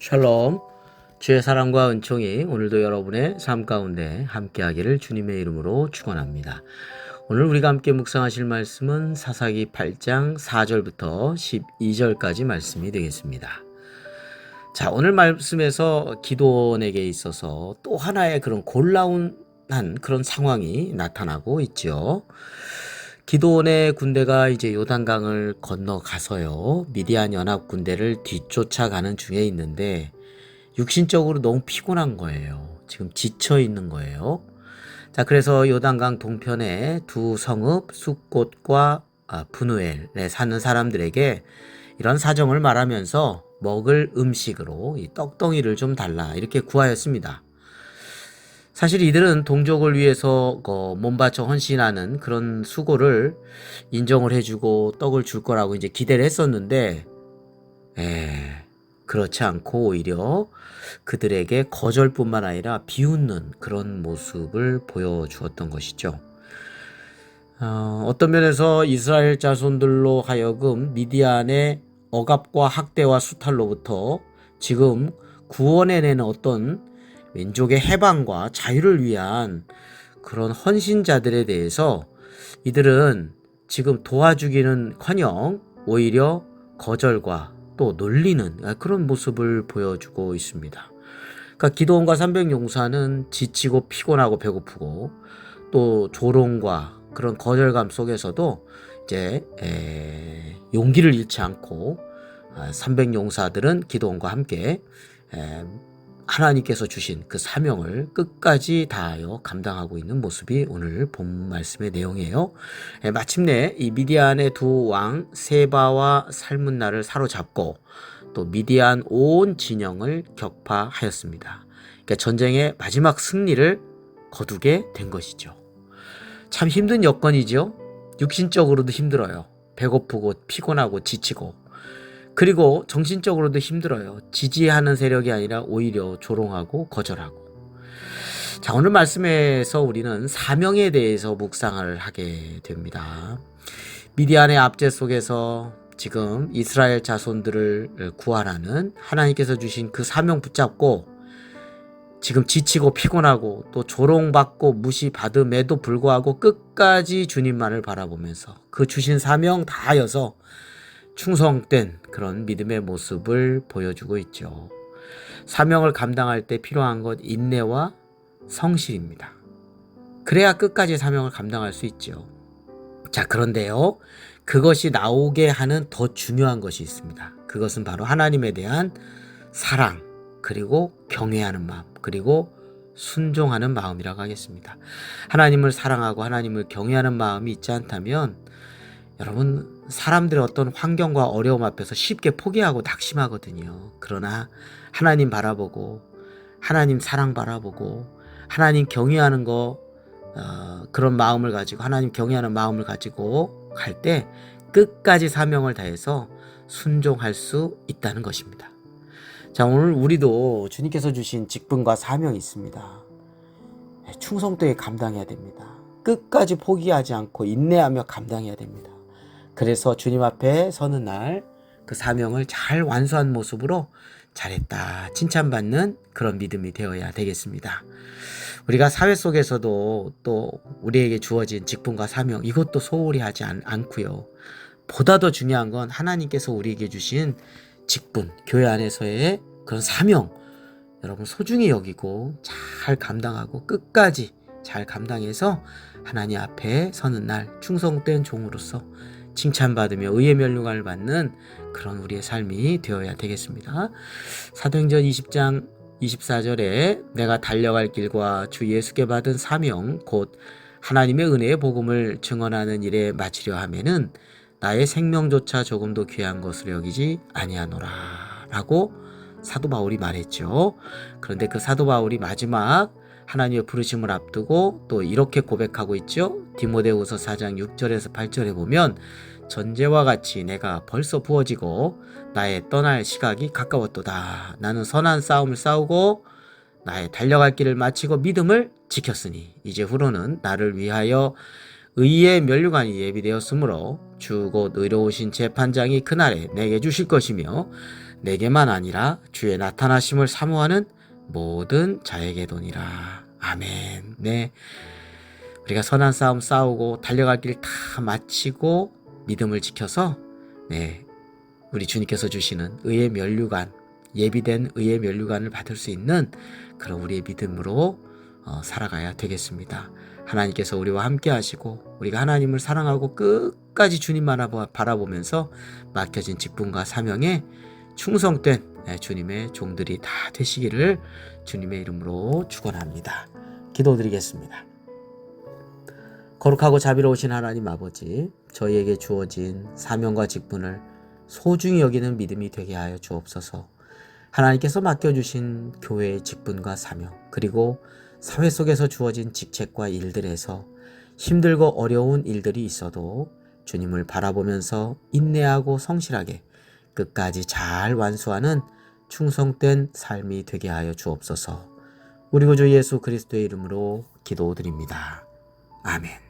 샬롬. 주의 사랑과 은총이 오늘도 여러분의 삶 가운데 함께하기를 주님의 이름으로 축원합니다. 오늘 우리가 함께 묵상하실 말씀은 사사기 8장 4절부터 12절까지 말씀이 되겠습니다. 자, 오늘 말씀에서 기도원에게 있어서 또 하나의 그런 곤라운 한 그런 상황이 나타나고 있죠. 기도원의 군대가 이제 요단강을 건너가서요. 미디안 연합 군대를 뒤쫓아가는 중에 있는데 육신적으로 너무 피곤한 거예요. 지금 지쳐 있는 거예요. 자, 그래서 요단강 동편에 두 성읍 숫곳과 아, 분우엘에 사는 사람들에게 이런 사정을 말하면서 먹을 음식으로 이 떡덩이를 좀 달라 이렇게 구하였습니다. 사실 이들은 동족을 위해서 어, 몸바쳐 헌신하는 그런 수고를 인정을 해주고 떡을 줄 거라고 이제 기대를 했었는데, 에, 그렇지 않고 오히려 그들에게 거절뿐만 아니라 비웃는 그런 모습을 보여주었던 것이죠. 어, 어떤 면에서 이스라엘 자손들로 하여금 미디안의 억압과 학대와 수탈로부터 지금 구원해내는 어떤 민족의 해방과 자유를 위한 그런 헌신자들에 대해서 이들은 지금 도와주기는 커녕 오히려 거절과 또 놀리는 그런 모습을 보여주고 있습니다. 그러니까 기도원과 300용사는 지치고 피곤하고 배고프고 또 조롱과 그런 거절감 속에서도 이제 에, 용기를 잃지 않고 300용사들은 기도원과 함께 에, 하나님께서 주신 그 사명을 끝까지 다하여 감당하고 있는 모습이 오늘 본 말씀의 내용이에요. 예, 마침내 이 미디안의 두 왕 세바와 살문나를 사로잡고 또 미디안 온 진영을 격파하였습니다. 그러니까 전쟁의 마지막 승리를 거두게 된 것이죠. 참 힘든 여건이죠. 육신적으로도 힘들어요. 배고프고 피곤하고 지치고 그리고 정신적으로도 힘들어요. 지지하는 세력이 아니라 오히려 조롱하고 거절하고. 자, 오늘 말씀에서 우리는 사명에 대해서 묵상을 하게 됩니다. 미디안의 압제 속에서 지금 이스라엘 자손들을 구하라는 하나님께서 주신 그 사명 붙잡고 지금 지치고 피곤하고 또 조롱받고 무시받음에도 불구하고 끝까지 주님만을 바라보면서 그 주신 사명 다하여서 충성된 그런 믿음의 모습을 보여주고 있죠. 사명을 감당할 때 필요한 것 인내와 성실입니다. 그래야 끝까지 사명을 감당할 수 있죠. 자, 그런데요. 그것이 나오게 하는 더 중요한 것이 있습니다. 그것은 바로 하나님에 대한 사랑, 그리고 경외하는 마음, 그리고 순종하는 마음이라고 하겠습니다. 하나님을 사랑하고 하나님을 경외하는 마음이 있지 않다면 여러분 사람들의 어떤 환경과 어려움 앞에서 쉽게 포기하고 낙심하거든요. 그러나 하나님 바라보고 하나님 사랑 바라보고 하나님 경외하는 거 어, 그런 마음을 가지고 하나님 경외하는 마음을 가지고 갈 때 끝까지 사명을 다해서 순종할 수 있다는 것입니다. 자 오늘 우리도 주님께서 주신 직분과 사명이 있습니다. 충성되게 감당해야 됩니다. 끝까지 포기하지 않고 인내하며 감당해야 됩니다. 그래서 주님 앞에 서는 날 그 사명을 잘 완수한 모습으로 잘했다 칭찬받는 그런 믿음이 되어야 되겠습니다. 우리가 사회 속에서도 또 우리에게 주어진 직분과 사명 이것도 소홀히 하지 않, 않고요. 보다 더 중요한 건 하나님께서 우리에게 주신 직분, 교회 안에서의 그런 사명 여러분 소중히 여기고 잘 감당하고 끝까지 잘 감당해서 하나님 앞에 서는 날 충성된 종으로서 칭찬받으며 의의 면류관을 받는 그런 우리의 삶이 되어야 되겠습니다. 사도행전 20장 24절에 내가 달려갈 길과 주 예수께 받은 사명 곧 하나님의 은혜의 복음을 증언하는 일에 마치려 하면은 나의 생명조차 조금도 귀한 것으로 여기지 아니하노라 라고 사도 바울이 말했죠. 그런데 그 사도 바울이 마지막 하나님의 부르심을 앞두고 또 이렇게 고백하고 있죠. 디모데후서 4장 6절에서 8절에 보면 전제와 같이 내가 벌써 부어지고 나의 떠날 시각이 가까웠도다. 나는 선한 싸움을 싸우고 나의 달려갈 길을 마치고 믿음을 지켰으니 이제 후로는 나를 위하여 의의 면류관이 예비되었으므로 주곧 의로우신 재판장이 그날에 내게 주실 것이며 내게만 아니라 주의 나타나심을 사모하는 모든 자에게도니라. 아멘. 네. 우리가 선한 싸움 싸우고 달려갈 길 다 마치고 믿음을 지켜서 네. 우리 주님께서 주시는 의의 면류관, 예비된 의의 면류관을 받을 수 있는 그런 우리의 믿음으로 어, 살아가야 되겠습니다. 하나님께서 우리와 함께 하시고 우리가 하나님을 사랑하고 끝까지 주님만 바라보면서 맡겨진 직분과 사명에 충성된 네, 주님의 종들이 다 되시기를 주님의 이름으로 축원합니다. 기도드리겠습니다. 거룩하고 자비로우신 하나님 아버지, 저희에게 주어진 사명과 직분을 소중히 여기는 믿음이 되게 하여 주옵소서. 하나님께서 맡겨주신 교회의 직분과 사명, 그리고 사회 속에서 주어진 직책과 일들에서 힘들고 어려운 일들이 있어도 주님을 바라보면서 인내하고 성실하게 끝까지 잘 완수하는 충성된 삶이 되게 하여 주옵소서. 우리 구주 예수 그리스도의 이름으로 기도드립니다. 아멘.